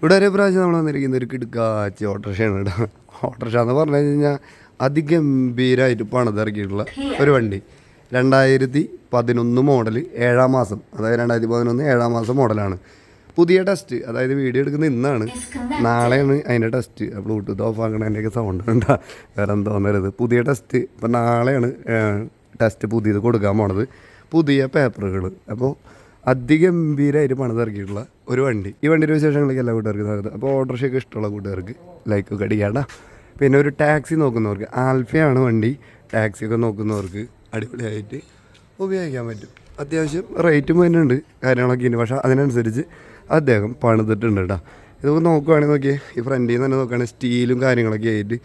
ഇവിടെ ഒരേ പ്രാവശ്യം നമ്മൾ വന്നിരിക്കുന്ന ഒരു കിടുക്കാച്ചി ഓട്ടോറിക്ഷയാണ് കേട്ടോ. ഓട്ടോറിക്ഷ എന്ന് പറഞ്ഞു കഴിഞ്ഞാൽ അതിഗംഭീരമായിട്ട് പണിതിറക്കിയിട്ടുള്ള ഒരു വണ്ടി. രണ്ടായിരത്തി പതിനൊന്ന് മോഡൽ ഏഴാം മാസം. അതായത് രണ്ടായിരത്തി പതിനൊന്ന് ഏഴാം മാസം മോഡലാണ് പുതിയ ടെസ്റ്റ് അതായത് വീഡിയോ എടുക്കുന്ന ഇന്നാണ്. നാളെയാണ് അതിന്റെ ടെസ്റ്റ് ബ്ലൂടൂത്ത് ഓഫ് ആക്കണതിന്റെയൊക്കെ സൗണ്ട് ഉണ്ടാ. വേറെ എന്താ തോന്നരുത് പുതിയ ടെസ്റ്റ് ഇപ്പം നാളെയാണ് ടെസ്റ്റ് പുതിയത് കൊടുക്കാൻ പോണത്. പുതിയ പേപ്പറുകൾ അപ്പോൾ അതിഗംഭീരമായിട്ട് പണിതിറക്കിയിട്ടുള്ള ഒരു വണ്ടി. ഈ വണ്ടിയുടെ വിശേഷങ്ങളൊക്കെ എല്ലാ കൂട്ടുകാർക്കും അപ്പോൾ ഓട്ടോറിക്ഷയൊക്കെ ഇഷ്ടമുള്ള കൂട്ടുകാർക്ക് ലൈക്ക് ഒക്കെ അടിക്കാണ്ട പിന്നെ ഒരു ടാക്സി നോക്കുന്നവർക്ക് ആൽഫയാണ് വണ്ടി. ടാക്സി ഒക്കെ നോക്കുന്നവർക്ക് അടിപൊളിയായിട്ട് ഉപയോഗിക്കാൻ പറ്റും. അത്യാവശ്യം റേറ്റും വരുന്നുണ്ട് കാര്യങ്ങളൊക്കെ ഉണ്ട്. പക്ഷേ അതിനനുസരിച്ച് അദ്ദേഹം പണിതിട്ടുണ്ട് കേട്ടോ. ഇതൊക്കെ നോക്കുവാണെങ്കിൽ നോക്കിയേ ഈ ഫ്രണ്ടിൽ നിന്ന് തന്നെ നോക്കുകയാണെങ്കിൽ സ്റ്റീലും കാര്യങ്ങളൊക്കെ ആയിട്ട്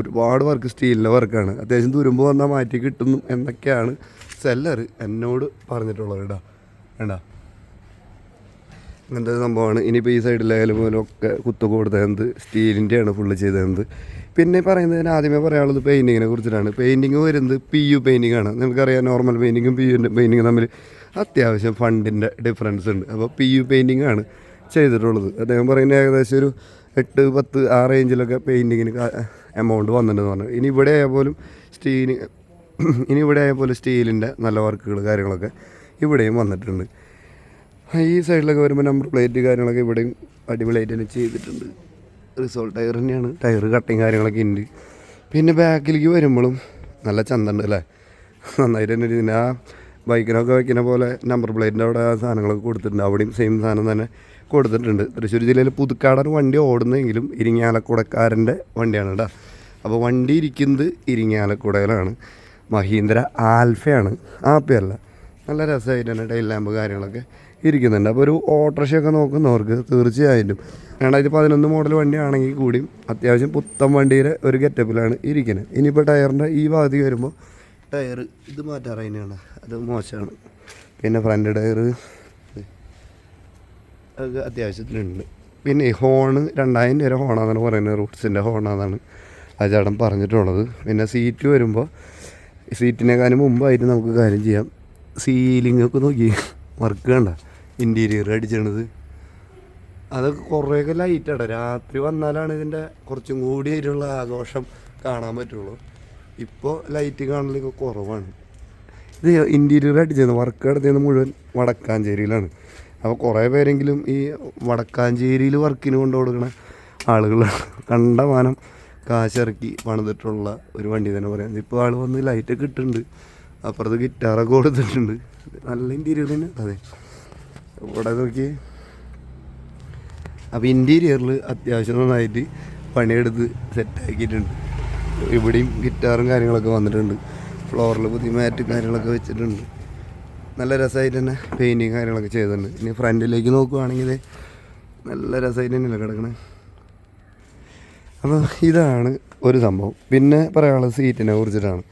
ഒരുപാട് വർക്ക് സ്റ്റീലിന്റെ വർക്കാണ് അത്യാവശ്യം തുരുമ്പ് വന്നാൽ മാറ്റി കിട്ടുന്നു എന്നൊക്കെയാണ് സെല്ലർ എന്നോട് പറഞ്ഞിട്ടുള്ളത് കേട്ടോ. വേണ്ട അങ്ങനത്തെ സംഭവമാണ്. ഇനിയിപ്പോൾ ഈ സൈഡിലായാലും ഒക്കെ കുത്തൊക്കെ കൊടുത്തത് സ്റ്റീലിന്റെയാണ് ഫുള്ള് ചെയ്തത് പിന്നെ പറയുന്നതിന് ആദ്യമേ പറയാനുള്ളത് പെയിന്റിങ്ങിനെ കുറിച്ചിട്ടാണ്. പെയിന്റിങ് വരുന്നത് പി യു പെയിന്റിംഗ് ആണ്. നിങ്ങൾക്കറിയാം നോർമൽ പെയിന്റിങ്ങും പി യു പെയിന്റിങ്ങും തമ്മിൽ അത്യാവശ്യം ഫണ്ടിന്റെ ഡിഫറൻസ് ഉണ്ട്. അപ്പോൾ പി യു പെയിന്റിംഗ് ആണ് ചെയ്തിട്ടുള്ളത്. അദ്ദേഹം പറയുന്നത് ഏകദേശം ഒരു എട്ട് പത്ത് ആ റേഞ്ചിലൊക്കെ പെയിന്റിങ്ങിന് എമൗണ്ട് വന്നിട്ടുണ്ടെന്ന് പറഞ്ഞു. ഇനി ഇവിടെ ആയാൽ പോലും സ്റ്റീലിന് ഇനി ഇവിടെ ആയാൽ പോലും സ്റ്റീലിന്റെ നല്ല വർക്കുകൾ കാര്യങ്ങളൊക്കെ ഇവിടെയും വന്നിട്ടുണ്ട്. ഈ സൈഡിലൊക്കെ വരുമ്പോൾ നമ്പർ പ്ലേറ്റ് കാര്യങ്ങളൊക്കെ ഇവിടെയും അടിപൊളിയായിട്ട് തന്നെ ചെയ്തിട്ടുണ്ട്. റിസോൾട്ട് ടയർ തന്നെയാണ്. ടയർ കട്ടിങ് കാര്യങ്ങളൊക്കെ ഉണ്ട് പിന്നെ ബാക്കിലേക്ക് വരുമ്പോഴും നല്ല ചന്തണ്ട് അല്ലേ? നന്നായിട്ട് തന്നെ ഇതിന് ആ ബൈക്കിനൊക്കെ വയ്ക്കുന്ന പോലെ നമ്പർ പ്ലേറ്റിന്റെ അവിടെ ആ സാധനങ്ങളൊക്കെ കൊടുത്തിട്ടുണ്ട്. അവിടെയും സെയിം സാധനം തന്നെ കൊടുത്തിട്ടുണ്ട്. തൃശ്ശൂർ ജില്ലയിൽ പുതുക്കാടൻ വണ്ടി ഓടുന്നെങ്കിലും ഇരിങ്ങാലക്കുടക്കാരന്റെ വണ്ടിയാണ് കേട്ടോ അപ്പോൾ വണ്ടി ഇരിക്കുന്നത് ഇരിങ്ങാലക്കുടയിലാണ്. മഹീന്ദ്ര ആൽഫയാണ്. ആപ്പയല്ല നല്ല രസമായിട്ട് തന്നെ ടൈൽ ലാമ്പ് കാര്യങ്ങളൊക്കെ ഇരിക്കുന്നുണ്ട്. അപ്പോൾ ഒരു ഓട്ടോറിക്ഷയൊക്കെ നോക്കുന്നവർക്ക് തീർച്ചയായിട്ടും രണ്ടായിരത്തി പതിനൊന്ന് മോഡൽ വണ്ടിയാണെങ്കിൽ കൂടിയും അത്യാവശ്യം പുത്തൻ വണ്ടിയുടെ ഒരു ഗെറ്റപ്പിലാണ് ഇരിക്കുന്നത്. ഇനിയിപ്പോൾ ടയറിന്റെ ഈ ഭാഗത്തേക്ക് വരുമ്പോൾ ടയർ ഇത് മാറ്റാറ തന്നെയാണ്. അത് മോശമാണ്. പിന്നെ ഫ്രണ്ട് ടയർ അതൊക്കെ അത്യാവശ്യത്തിനുണ്ട് പിന്നെ ഹോണ് രണ്ടായിരം രൂപ ഹോണാന്നാണ് പറയുന്നത്. റൂട്ട്സിന്റെ ഹോണാന്നാണ് ആ ചേട്ടൻ പറഞ്ഞിട്ടുള്ളത്. പിന്നെ സീറ്റ് വരുമ്പോൾ സീറ്റിനേക്കാളും മുമ്പായിട്ട് നമുക്ക് കാര്യം ചെയ്യാം. സീലിംഗ് ഒക്കെ നോക്കി വർക്ക് കണ്ട. ഇന്റീരിയർ അടിച്ചണത് അതൊക്കെ കുറേയൊക്കെ ലൈറ്റാണ് രാത്രി വന്നാലാണ് ഇതിന്റെ കുറച്ചും കൂടി ആയിട്ടുള്ള ആഘോഷം കാണാൻ പറ്റുള്ളൂ. ഇപ്പോൾ ലൈറ്റ് കാണലൊക്കെ കുറവാണ്. ഇത് ഇന്റീരിയർ അടിച്ചത് വർക്ക് നടത്തിയത് മുഴുവൻ വടക്കാഞ്ചേരിയിലാണ്. അപ്പോൾ കുറേ പേരെങ്കിലും ഈ വടക്കാഞ്ചേരിയിൽ വർക്കിന് കൊണ്ടു കൊടുക്കുന്ന ആളുകൾ കണ്ട കണ്ടമാനം കാശിറക്കി പണിതിട്ടുള്ള ഒരു വണ്ടി തന്നെ പറയാം. ഇപ്പോൾ ആൾ വന്ന് ലൈറ്റൊക്കെ ഇട്ടിട്ടുണ്ട്. അപ്പുറത്ത് ഗിറ്റാറൊക്കെ കൊടുത്തിട്ടുണ്ട്. നല്ല ഇന്റീരിയർ തന്നെ. അതെ. ഇവിടെ നോക്കി. അപ്പോൾ ഇന്റീരിയറിൽ അത്യാവശ്യം നന്നായിട്ട് പണിയെടുത്ത് സെറ്റാക്കിയിട്ടുണ്ട് ഇവിടെയും ഗിറ്റാറും കാര്യങ്ങളൊക്കെ വന്നിട്ടുണ്ട്. ഫ്ലോറിൽ പുതിയ മാറ്റും കാര്യങ്ങളൊക്കെ വെച്ചിട്ടുണ്ട്. നല്ല രസമായിട്ട് തന്നെ പെയിന്റിങ് കാര്യങ്ങളൊക്കെ ചെയ്തിട്ടുണ്ട്. ഇനി ഫ്രണ്ടിലേക്ക് നോക്കുവാണെങ്കിൽ നല്ല രസമായിട്ട് തന്നെയല്ലേ കിടക്കണേ. അപ്പോൾ ഇതാണ് ഒരു സംഭവം. പിന്നെ പറയാനുള്ളത് സീറ്റിനെ കുറിച്ചിട്ടാണ്.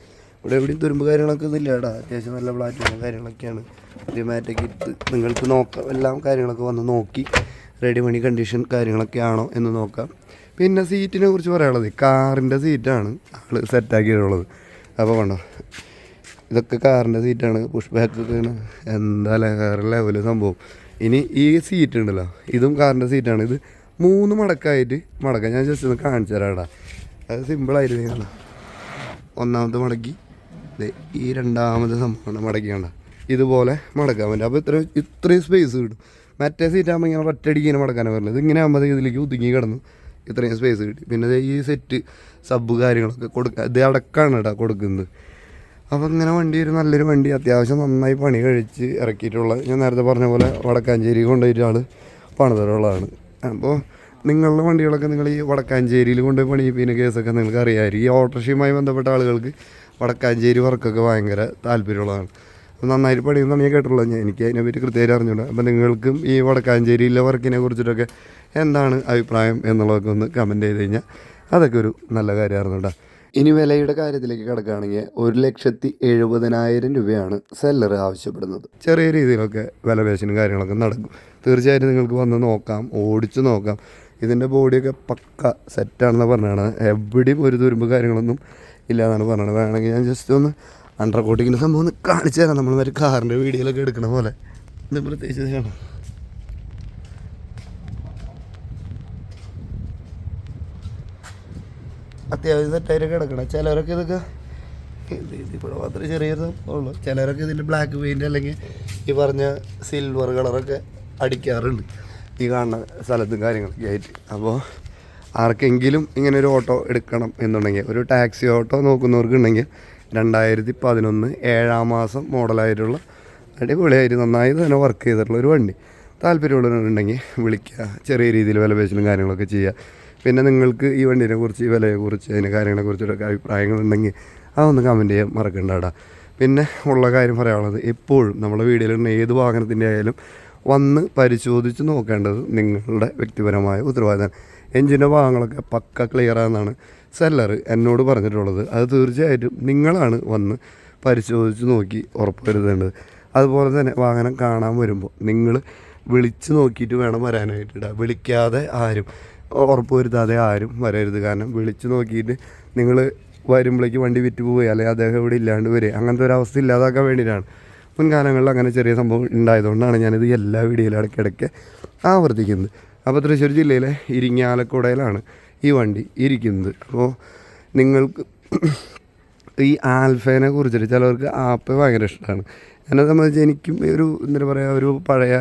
ഇവിടെ എവിടെയും തുരുമ്പ് കാര്യങ്ങളൊക്കെ ഒന്നും ഇല്ലാടാ അത്യാവശ്യം നല്ല പ്ലാറ്റ്ഫോം കാര്യങ്ങളൊക്കെയാണ്. പുതിയ മാറ്റൊക്കെ ഇട്ട് നിങ്ങൾക്ക് നോക്കാം. എല്ലാം കാര്യങ്ങളൊക്കെ വന്ന് നോക്കി റെഡി മണി കണ്ടീഷൻ കാര്യങ്ങളൊക്കെ ആണോ എന്ന് നോക്കാം. പിന്നെ സീറ്റിനെ കുറിച്ച് പറയാനുള്ളത്. കാറിന്റെ സീറ്റാണ് ആൾ സെറ്റാക്കിയിട്ടുള്ളത് അപ്പോൾ കണ്ടോ? ഇതൊക്കെ കാറിന്റെ സീറ്റാണ് പുഷ് ബാക്ക് ആണ്. എന്താ കാറ് ലെവൽ സംഭവം. ഇനി ഈ സീറ്റ് ഉണ്ടല്ലോ. ഇതും കാറിന്റെ സീറ്റാണ് ഇത് മൂന്ന് മടക്കായിട്ട് മടക്കാം. ഞാൻ ജസ്റ്റ് ഒന്ന് കാണിച്ചു തരാടാ അത് സിമ്പിളായിരുന്നു ഒന്നാമത്തെ മടക്കി. ഈ രണ്ടാമത്തെ സംഭവമാണ് മടക്കി കണ്ട ഇതുപോലെ മടക്കാൻ പറ്റും. അപ്പോൾ ഇത്ര ഇത്രയും സ്പേസ് കിട്ടും. മറ്റേ സീറ്റ് ആകുമ്പോൾ ഇങ്ങനെ ഒറ്റയടിക്ക് ഇങ്ങനെ മടക്കാനാണ് പറയുന്നത് ഇതിങ്ങനെ ആകുമ്പോൾ ഇതിലേക്ക് ഒതുങ്ങി കിടന്നു. ഇത്രയും സ്പേസ് കിട്ടി. പിന്നെ ഈ സെറ്റ് സബ് കാര്യങ്ങളൊക്കെ കൊടുക്കുക ഇത് അടക്കാണ് കേട്ടോ കൊടുക്കുന്നത്. അപ്പോൾ ഇങ്ങനെ വണ്ടി ഒരു നല്ലൊരു വണ്ടി. അത്യാവശ്യം നന്നായി പണി കഴിച്ച് ഇറക്കിയിട്ടുള്ള ഞാൻ നേരത്തെ പറഞ്ഞ പോലെ വടക്കാഞ്ചേരി കൊണ്ടുപോയിട്ട് ആൾ പണിതരുള്ളതാണ്. അപ്പോൾ നിങ്ങളുടെ വണ്ടികളൊക്കെ നിങ്ങൾ ഈ വടക്കാഞ്ചേരിയിൽ കൊണ്ടുപോയി പണിയിപ്പിക്കുന്ന കേസൊക്കെ നിങ്ങൾക്ക് അറിയാമായിരിക്കും. ഈ ഓട്ടോറിക്ഷയുമായി ബന്ധപ്പെട്ട ആളുകൾക്ക് വടക്കാഞ്ചേരി വർക്കൊക്കെ ഭയങ്കര താല്പര്യമുള്ളതാണ്. നന്നായിട്ട് പണിയുന്നതാണ് ഞാൻ കേട്ടിട്ടുള്ളത്. ഞാൻ എനിക്ക് അതിനെപ്പറ്റി കൃത്യമായിട്ട് അറിഞ്ഞുകൊണ്ട് അപ്പോൾ നിങ്ങൾക്കും ഈ വടക്കാഞ്ചേരിയിലെ വർക്കിനെ കുറിച്ചിട്ടൊക്കെ എന്താണ് അഭിപ്രായം എന്നുള്ളതൊക്കെ ഒന്ന് കമന്റ് ചെയ്ത് കഴിഞ്ഞാൽ അതൊക്കെ ഒരു നല്ല കാര്യമായിരുന്നു കേട്ടോ. ഇനി വിലയുടെ കാര്യത്തിലേക്ക് കിടക്കുകയാണെങ്കിൽ ഒരു ലക്ഷത്തി എഴുപതിനായിരം രൂപയാണ് സെല്ലർ ആവശ്യപ്പെടുന്നത്. ചെറിയ രീതിയിലൊക്കെ വിലപേശനും കാര്യങ്ങളൊക്കെ നടക്കും. തീർച്ചയായിട്ടും നിങ്ങൾക്ക് വന്ന് നോക്കാം ഓടിച്ചു നോക്കാം. ഇതിന്റെ ബോഡിയൊക്കെ പക്ക സെറ്റാണെന്ന് പറഞ്ഞാണ് എവിടെയും ഒരു തുരുമ്പ് കാര്യങ്ങളൊന്നും ഇല്ല എന്നാണ് പറഞ്ഞത്. വേണമെങ്കിൽ ഞാൻ ജസ്റ്റ് ഒന്ന് അണ്ടർ കോട്ടിങ്ങിന്റെ സംഭവം ഒന്ന് കാണിച്ചു തരാം. നമ്മൾ ഒരു കാറിന്റെ വീഡിയോയിലൊക്കെ എടുക്കണ പോലെ. ഇത് പ്രത്യേകിച്ച് കാണാം. അത്യാവശ്യം സെറ്റായിട്ട് കിടക്കണം. ചിലവരൊക്കെ ഇതൊക്കെ ഇവിടെ മാത്രമേ ചെറിയൊരു ഉള്ളൂ. ചിലരൊക്കെ ഇതിന്റെ ബ്ലാക്ക് പെയിന്റ് അല്ലെങ്കിൽ ഈ പറഞ്ഞ സിൽവർ കളറൊക്കെ അടിക്കാറുണ്ട്. ഈ കാണുന്ന സ്ഥലത്തും കാര്യങ്ങളൊക്കെ ആയിട്ട്. അപ്പോൾ ആർക്കെങ്കിലും ഇങ്ങനെ ഒരു ഓട്ടോ എടുക്കണം എന്നുണ്ടെങ്കിൽ ഒരു ടാക്സി ഓട്ടോ നോക്കുന്നവർക്കുണ്ടെങ്കിൽ രണ്ടായിരത്തി പതിനൊന്ന് ഏഴാം മാസം മോഡലായിട്ടുള്ള അടിപൊളിയായിട്ട് നന്നായി തന്നെ വർക്ക് ചെയ്തിട്ടുള്ള ഒരു വണ്ടി. താല്പര്യമുള്ളവരുണ്ടെങ്കിൽ വിളിക്കുക. ചെറിയ രീതിയിൽ വില പേശലും കാര്യങ്ങളൊക്കെ ചെയ്യുക. പിന്നെ നിങ്ങൾക്ക് ഈ വണ്ടീനെ കുറിച്ച് വിലയെക്കുറിച്ച് അതിന്റെ കാര്യങ്ങളെക്കുറിച്ചൊക്കെ അഭിപ്രായങ്ങളുണ്ടെങ്കിൽ അതൊന്ന് കമന്റ് ചെയ്യാൻ മറക്കണ്ടടാ. പിന്നെ ഉള്ള കാര്യം പറയാനുള്ളത് എപ്പോഴും നമ്മുടെ വീഡിയോയിലുള്ള ഏത് വാഹനത്തിന്റെ ആയാലും വന്ന് പരിശോധിച്ച് നോക്കേണ്ടത് നിങ്ങളുടെ വ്യക്തിപരമായ ഉത്തരവാദിത്തമാണ്. എഞ്ചിന്റെ ഭാഗങ്ങളൊക്കെ പക്ക ക്ലിയർ ആണെന്നാണ് സെല്ലർ എന്നോട് പറഞ്ഞിട്ടുള്ളത്. അത് തീർച്ചയായിട്ടും നിങ്ങളാണ് വന്ന് പരിശോധിച്ച് നോക്കി ഉറപ്പ് വരുത്തേണ്ടത് അതുപോലെ തന്നെ വാഹനം കാണാൻ വരുമ്പോൾ നിങ്ങൾ വിളിച്ച് നോക്കിയിട്ട് വേണം വരാനായിട്ട് വിളിക്കാതെ ആരും ഉറപ്പ് വരുത്താതെ ആരും വരരുത്. കാരണം വിളിച്ച് നോക്കിയിട്ട് നിങ്ങൾ വരുമ്പോഴേക്ക് വണ്ടി വിറ്റ് പോവുക അല്ലെങ്കിൽ അദ്ദേഹം ഇവിടെ ഇല്ലാണ്ട് വരിക അങ്ങനത്തെ ഒരു അവസ്ഥ ഇല്ലാതാക്കാൻ വേണ്ടിയിട്ടാണ്. മുൻകാലങ്ങളിൽ അങ്ങനെ ചെറിയ സംഭവം ഉണ്ടായതുകൊണ്ടാണ് ഞാനിത് എല്ലാ വീഡിയോയിലും ഇടയ്ക്കിടയ്ക്ക് ആവർത്തിക്കുന്നത്. അപ്പോൾ തൃശ്ശൂർ ജില്ലയിലെ ഇരിങ്ങാലക്കുടയിലാണ് ഈ വണ്ടി ഇരിക്കുന്നത്. അപ്പോൾ നിങ്ങൾക്ക് ഈ ആൽഫേനെ കുറിച്ചിട്ട് ചിലവർക്ക് ആപ്പ് ഭയങ്കര ഇഷ്ടമാണ്. എന്നെ സംബന്ധിച്ച് എനിക്കും ഒരു എന്താ പറയുക ഒരു പഴയ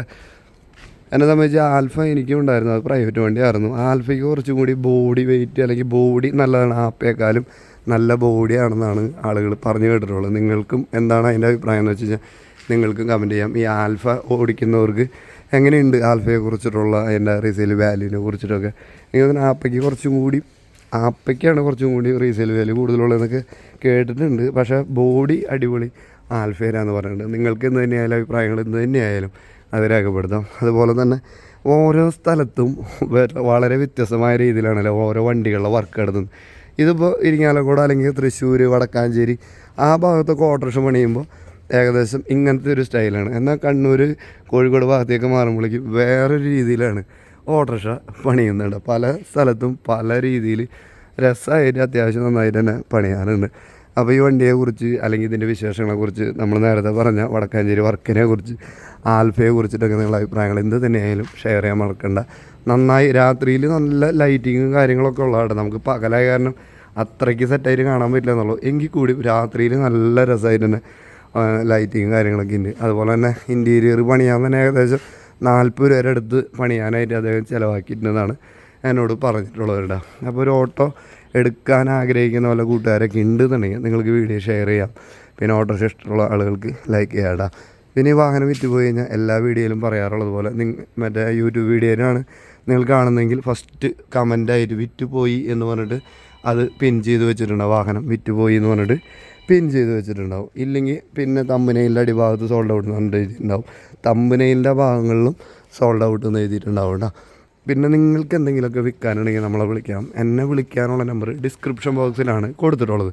എന്നെ സംബന്ധിച്ച് ആൽഫ എനിക്കും ഉണ്ടായിരുന്നു. അത് പ്രൈവറ്റ് വണ്ടിയായിരുന്നു. ആൽഫയ്ക്ക് കുറച്ചും കൂടി ബോഡി വെയിറ്റ് അല്ലെങ്കിൽ ബോഡി നല്ലതാണ്. ആപ്പയേക്കാളും നല്ല ബോഡിയാണെന്നാണ് ആളുകൾ പറഞ്ഞു കേട്ടിട്ടുള്ളത്. നിങ്ങൾക്കും എന്താണ് അതിന്റെ അഭിപ്രായം എന്ന് വെച്ച് കഴിഞ്ഞാൽ നിങ്ങൾക്കും കമന്റ് ചെയ്യാം. ഈ ആൽഫ ഓടിക്കുന്നവർക്ക് എങ്ങനെയുണ്ട് ആൽഫയെ കുറിച്ചിട്ടുള്ള അതിന്റെ റീസെയിൽ വാല്യൂവിനെ കുറിച്ചിട്ടൊക്കെ? എനിക്ക് ആപ്പയ്ക്ക് കുറച്ചും കൂടി ആപ്പയ്ക്കാണ് കുറച്ചും കൂടി റീസെയിൽ വാല്യൂ കൂടുതലുള്ളതെന്നൊക്കെ കേട്ടിട്ടുണ്ട്. പക്ഷേ ബോഡി അടിപൊളി ആൽഫേരാന്ന് പറയുന്നുണ്ട് നിങ്ങൾക്ക് എന്ത് തന്നെയായാലും അഭിപ്രായങ്ങൾ എന്ത് തന്നെയായാലും അത് രേഖപ്പെടുത്താം. അതുപോലെ തന്നെ ഓരോ സ്ഥലത്തും വളരെ വ്യത്യസ്തമായ രീതിയിലാണല്ലോ ഓരോ വണ്ടികളുടെ വർക്ക് നടത്തുന്നത്. ഇതിപ്പോൾ ഇരിങ്ങാലക്കുട അല്ലെങ്കിൽ തൃശ്ശൂർ വടക്കാഞ്ചേരി ആ ഭാഗത്തൊക്കെ ഓട്ടോറിക്ഷ പണിയുമ്പോൾ ഏകദേശം ഇങ്ങനത്തെ ഒരു സ്റ്റൈലാണ്. എന്നാൽ കണ്ണൂർ കോഴിക്കോട് ഭാഗത്തേക്ക് മാറുമ്പോഴേക്കും വേറൊരു രീതിയിലാണ് ഓട്ടോറിക്ഷ പണിയുന്നുണ്ട്. പല സ്ഥലത്തും പല രീതിയിൽ രസമായിട്ട് അത്യാവശ്യം നന്നായിട്ട് തന്നെ പണിയാറുണ്ട് അപ്പോൾ ഈ വണ്ടിയെക്കുറിച്ച് അല്ലെങ്കിൽ ഇതിന്റെ വിശേഷങ്ങളെക്കുറിച്ച് നമ്മൾ നേരത്തെ പറഞ്ഞ വടക്കാഞ്ചേരി വർക്കിനെ കുറിച്ച് ആൽഫയെ കുറിച്ചിട്ടൊക്കെ നിങ്ങളുടെ അഭിപ്രായങ്ങൾ എന്ത് തന്നെയായാലും ഷെയർ ചെയ്യാൻ മറക്കണ്ട. നന്നായി രാത്രിയിൽ നല്ല ലൈറ്റിങ്ങും കാര്യങ്ങളൊക്കെ ഉള്ളതാണ്. നമുക്ക് പകലായ കാരണം അത്രയ്ക്ക് സെറ്റായിട്ട് കാണാൻ പറ്റില്ല എന്നുള്ളൂ. എങ്കിൽ കൂടി രാത്രിയിൽ നല്ല രസമായിട്ട് തന്നെ ലൈറ്റിങ്ങും കാര്യങ്ങളൊക്കെ ഉണ്ട്. അതുപോലെ തന്നെ ഇന്റീരിയർ പണിയാൻ തന്നെ ഏകദേശം നാൽപ്പത് രൂപ അടുത്ത് പണിയാനായിട്ട് അദ്ദേഹം ചിലവാക്കിയിട്ടുണ്ടെന്നാണ് എന്നോട് പറഞ്ഞിട്ടുള്ളവരുടെ. അപ്പോൾ ഒരു ഓട്ടോ എടുക്കാൻ ആഗ്രഹിക്കുന്ന വല്ല കൂട്ടുകാരൊക്കെ ഉണ്ടെന്നുണ്ടെങ്കിൽ നിങ്ങൾക്ക് വീഡിയോ ഷെയർ ചെയ്യാം. പിന്നെ ഓട്ടോ ഇഷ്ടമുള്ള ആളുകൾക്ക് ലൈക്ക് ചെയ്യാടാ. പിന്നെ ഈ വാഹനം വിറ്റ് പോയി കഴിഞ്ഞാൽ എല്ലാ വീഡിയോയിലും പറയാറുള്ളത് പോലെ നിങ്ങൾ മറ്റേ യൂട്യൂബ് വീഡിയോയിലാണ് നിങ്ങൾ കാണുന്നതെങ്കിൽ ഫസ്റ്റ് കമന്റായിട്ട് വിറ്റ് പോയി എന്ന് പറഞ്ഞിട്ട് അത് പിൻ ചെയ്ത് വെച്ചിട്ടുണ്ട് വാഹനം. വിറ്റ് പോയി എന്ന് പറഞ്ഞിട്ട് പിൻ ചെയ്ത് വെച്ചിട്ടുണ്ടാവും. ഇല്ലെങ്കിൽ പിന്നെ തമ്പനയിലിന്റെ അടിഭാഗത്ത് സോൾഡ് ഔട്ട് എന്ന് എഴുതിയിട്ടുണ്ടാവും. തമ്പനയിലിന്റെ ഭാഗങ്ങളിലും സോൾഡ് ഔട്ട് എന്ന് എഴുതിയിട്ടുണ്ടാവും കേട്ടോ പിന്നെ നിങ്ങൾക്ക് എന്തെങ്കിലുമൊക്കെ വിൽക്കാനുണ്ടെങ്കിൽ നമ്മളെ വിളിക്കാം. എന്നെ വിളിക്കാനുള്ള നമ്പർ ഡിസ്ക്രിപ്ഷൻ ബോക്സിലാണ് കൊടുത്തിട്ടുള്ളത്.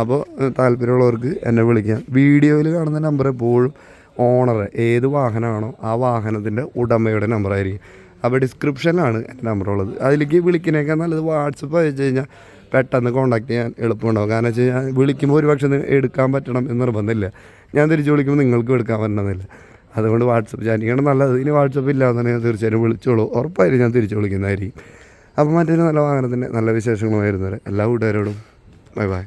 അപ്പോൾ താല്പര്യമുള്ളവർക്ക് എന്നെ വിളിക്കാം. വീഡിയോയിൽ കാണുന്ന നമ്പർ എപ്പോഴും ഓണർ ഏത് വാഹനമാണോ ആ വാഹനത്തിന്റെ ഉടമയുടെ നമ്പറായിരിക്കും അപ്പോൾ ഡിസ്ക്രിപ്ഷനിലാണ് എന്റെ നമ്പർ ഉള്ളത്. അതിലേക്ക് വിളിക്കുന്നേക്കാൾ നല്ലത് വാട്സപ്പ് അയച്ചു കഴിഞ്ഞാൽ പെട്ടെന്ന് കോൺടാക്ട് ചെയ്യാൻ എളുപ്പമുണ്ടാവും. കാരണം വെച്ച് കഴിഞ്ഞാൽ വിളിക്കുമ്പോൾ ഒരു പക്ഷേ എടുക്കാൻ പറ്റണം എന്ന് നിർബന്ധമില്ല. ഞാൻ തിരിച്ച് വിളിക്കുമ്പോൾ നിങ്ങൾക്ക് എടുക്കാൻ പറ്റണമെന്നില്ല. അതുകൊണ്ട് വാട്സപ്പ് ചാറ്റിങ്ങാണ് നല്ലത്. ഇനി വാട്സപ്പ് ഞാൻ തീർച്ചയായും വിളിച്ചോളൂ. ഉറപ്പായിരിക്കും ഞാൻ തിരിച്ച് വിളിക്കുന്നതായിരിക്കും. അപ്പോൾ മറ്റൊരു നല്ല വാഹനത്തിന്റെ നല്ല വിശേഷങ്ങളുമായിരുന്നു എല്ലാ കൂട്ടുകാരോടും ബൈ ബൈ.